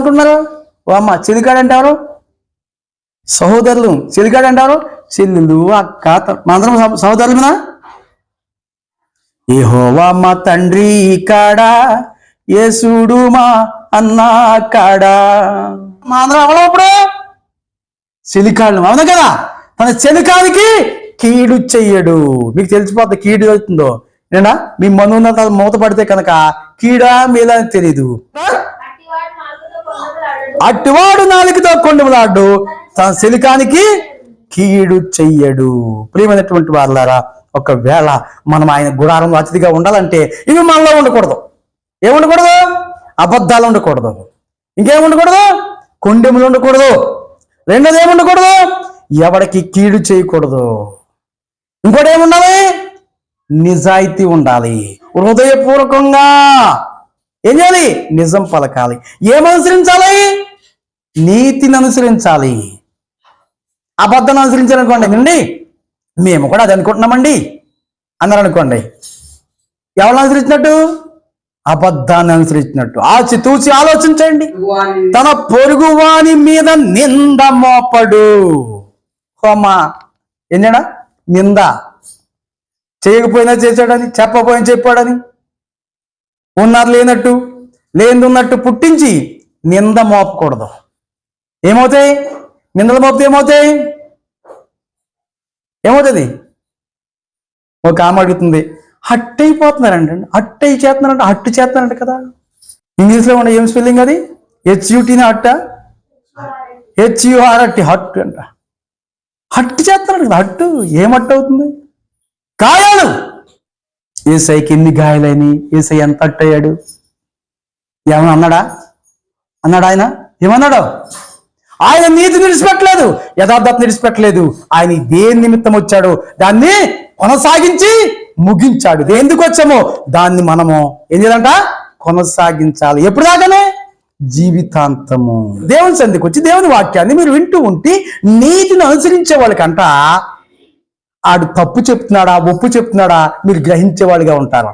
అనుకుంటున్నారు ఓ అమ్మ చిలికాడంటారు? సహోదరులు చిలికాడంటారు? చెల్లెలు అక్క మనందరం సహ- సహోదరులమేనా? ఏహోవా మా తండ్రి కాడా యేసుడు మా అన్న కాడా. మా అందరం ఎవరో ఇప్పుడు? చెలికాళ్ళు అవునా కదా? తన చెలికానికి కీడు చెయ్యడు. మీకు తెలిసిపోద్ది కీడు అవుతుందో నేనా? మీ మనున్నత మూత పడితే కనుక కీడా మేలా అని తెలీదు అట్టివాడు నాలుగుతో కొన్నదలాడడు. అట్టివాడు నాలుగుతో కొండములాడు తన శలికానికి కీడు చెయ్యడు. ప్రియమైనటువంటి వాళ్ళారా ఒకవేళ మనం ఆయన గుడారంలో అతిథిగా ఉండాలంటే ఇవి మనలో ఉండకూడదు. ఏముండకూడదు? అబద్ధాలు ఉండకూడదు. ఇంకేం ఉండకూడదు కొండెములు ఉండకూడదు. రెండోది ఏమి ఉండకూడదు ఎవడికి కీడు చేయకూడదు. ఇంకోటి ఏముండాలి నిజాయితీ ఉండాలి. హృదయపూర్వకంగా ఏం చేయాలి? నిజం పలకాలి. ఏమనుసరించాలి? నీతిని అనుసరించాలి. అబద్ధం అనుసరించాలనుకోండి అండి మేము కూడా అది అనుకుంటున్నామండి. అన్నారు అనుకోండి. ఎవరు అనుసరించినట్టు? అబద్ధాన్ని అనుసరించినట్టు. ఆచి తూచి ఆలోచించండి. తన పొరుగు వాని మీద నింద మోపడు. హోమా ఏంటడా? నింద. చేయకపోయినా చేశాడని చెప్పకపోయినా చెప్పాడని. ఉన్నారు లేనట్టు లేనిది ఉన్నట్టు పుట్టించి నింద మోపకూడదు. ఏమవుతాయి? నిందలు మోపితే ఏమవుతాయి? ఏమవుతుంది? ఒక ఆమె అడుగుతుంది హట్ అయిపోతున్నారండి హట్ అయి చేస్తున్నారంట హట్టు చేస్తున్నారంట కదా. ఇంగ్లీష్లో ఉండే ఏం స్పెల్లింగ్ అది? హెచ్యుటీని హట్ట? హెచ్యుఆర్టీ హట్ అంట. హట్టు చేస్తున్నాడు కదా హట్టు. ఏం అవుతుంది? గాయాలు! ఏసైకి ఎన్ని గాయాలని ఏసై ఎంత హట్ అయ్యాడు ఏమన్నా అన్నాడా? అన్నాడా ఆయన? ఏమన్నాడు? ఆయన నీతి నిలిచిపెట్టలేదు యథార్థత నిలిచిపెట్టలేదు. ఆయన దేని నిమిత్తం వచ్చాడు. దాన్ని కొనసాగించి ముగించాడు. ఎందుకు వచ్చామో? దాన్ని మనము ఏం చేయాలంట? కొనసాగించాలి. ఎప్పుడు దాకానే? జీవితాంతము. దేవుని సందికి వచ్చి దేవుని వాక్యాన్ని మీరు వింటూ ఉంటే నీతిని అనుసరించే వాళ్ళకంట ఆడు తప్పు చెప్తున్నాడా ఒప్పు చెప్తున్నాడా మీరు గ్రహించే వాళ్ళుగా ఉంటారు.